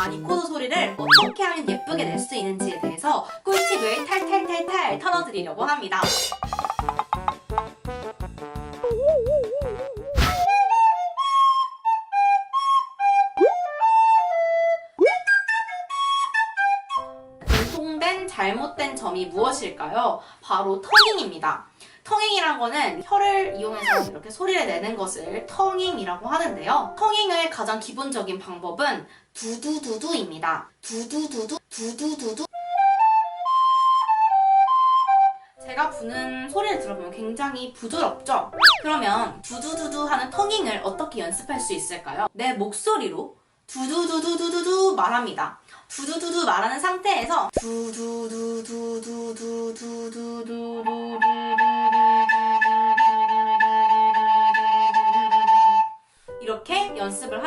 자, 리코더 소리를 어떻게 하면 예쁘게 낼 수 있는지에 대해서 꿀팁을 탈탈탈탈 털어드리려고 합니다. 공통된 잘못된 점이 무엇일까요? 바로 텅잉입니다. 텅잉이란 거는 혀를 이용해서 이렇게 소리를 내는 것을 텅잉이라고 하는데요. 텅잉의 가장 기본적인 방법은 두두두두입니다. 두두두두, 두두두두. 제가 부는 소리를 들어보면 굉장히 부드럽죠? 그러면 두두두두 하는 텅잉을 어떻게 연습할 수 있을까요? 내 목소리로 두두두두두두두 말합니다. 두두두두 말하는 상태에서 두두두두두두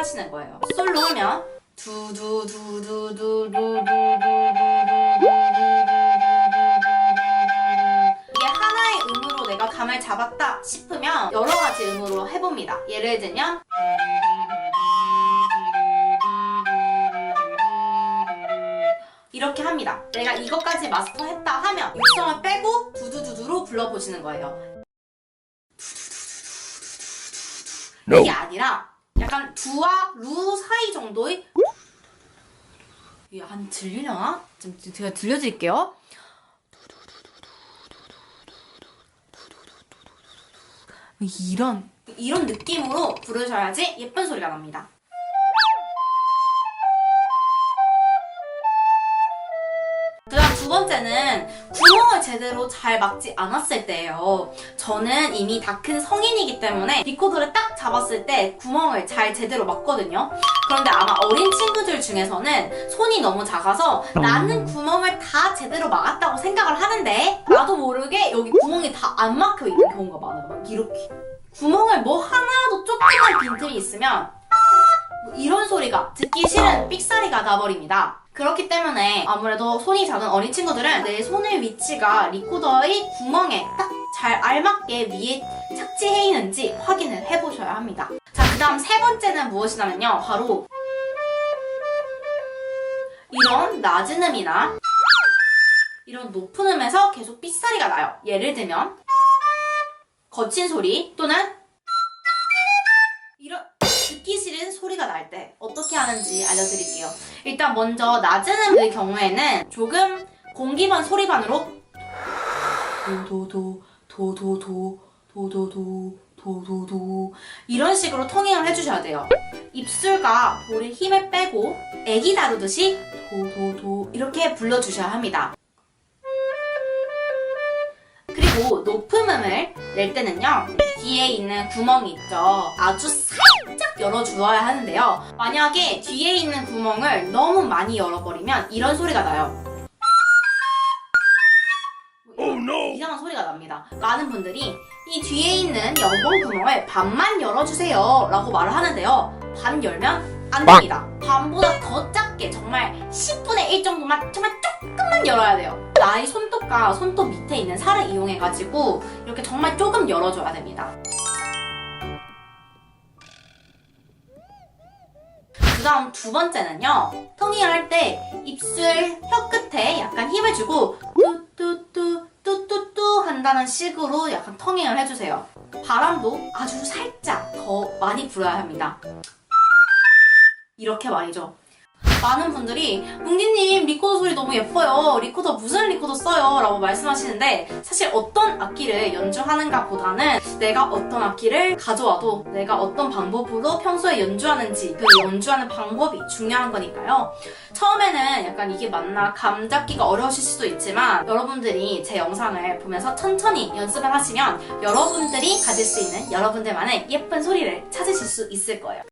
하시는 거예요. 솔로 하면 이게 하나의 음으로 내가 감을 잡았다 싶으면 여러 가지 음으로 해봅니다. 예를 들면 이렇게 합니다. 내가 이것까지 마스터했다 하면 육성을 빼고 두두두두로 불러보시는 거예요. 이게 아니라 약간 두와 루 사이 정도의 이게 안 들리려나? 좀 제가 들려드릴게요. 이런 이런 느낌으로 부르셔야지 예쁜 소리가 납니다. 번째는 구멍을 제대로 잘 막지 않았을 때예요. 저는 이미 다 큰 성인이기 때문에 리코더를 딱 잡았을 때 구멍을 잘 제대로 막거든요. 그런데 아마 어린 친구들 중에서는 손이 너무 작아서 나는 구멍을 다 제대로 막았다고 생각을 하는데 나도 모르게 여기 구멍이 다 안 막혀 있는 경우가 많아요. 막 이렇게 구멍을 뭐 하나라도 조금만 빈틈이 있으면 뭐 이런 소리가 듣기 싫은 삑사리가 나버립니다. 그렇기 때문에 아무래도 손이 작은 어린 친구들은 내 손의 위치가 리코더의 구멍에 딱 잘 알맞게 위에 착지해 있는지 확인을 해보셔야 합니다. 자, 그 다음 세 번째는 무엇이냐면요. 바로 이런 낮은 음이나 이런 높은 음에서 계속 삑사리가 나요. 예를 들면 거친 소리 또는 소리가 날 때 어떻게 하는지 알려드릴게요. 일단 먼저 낮은 음의 경우에는 조금 공기반 소리반으로 도도도 도도도 도도도 도도도 이런 식으로 텅잉을 해주셔야 돼요. 입술과 볼에 힘을 빼고 애기 다루듯이 도도도 이렇게 불러주셔야 합니다. 그리고 높은 음을 낼 때는요 뒤에 있는 구멍이 있죠. 아주 살짝 열어주어야 하는데요. 만약에 뒤에 있는 구멍을 너무 많이 열어버리면 이런 소리가 나요. 이상한 소리가 납니다. 많은 분들이 이 뒤에 있는 연봉 구멍을 반만 열어주세요 라고 말을 하는데요. 반 열면 안 됩니다. 반보다 더 작 게 정말 10분의 1 정도만 정말 조금만 열어야 돼요 나의 손톱과 손톱 밑에 있는 살을 이용해가지고 이렇게 정말 조금 열어줘야 됩니다. 그 다음 두 번째는요. 텅잉을 할 때 입술 혀 끝에 약간 힘을 주고 뚜뚜뚜 뚜뚜뚜 한다는 식으로 약간 텅잉을 해주세요. 바람도 아주 살짝 더 많이 불어야 합니다. 이렇게 말이죠. 많은 분들이 뭉디님 리코더 소리 너무 예뻐요. 리코더 무슨 리코더 써요? 라고 말씀하시는데 사실 어떤 악기를 연주하는가 보다는 내가 어떤 악기를 가져와도 내가 어떤 방법으로 평소에 연주하는지 그 연주하는 방법이 중요한 거니까요. 처음에는 약간 이게 맞나 감 잡기가 어려우실 수도 있지만 여러분들이 제 영상을 보면서 천천히 연습을 하시면 여러분들이 가질 수 있는 여러분들만의 예쁜 소리를 찾으실 수 있을 거예요.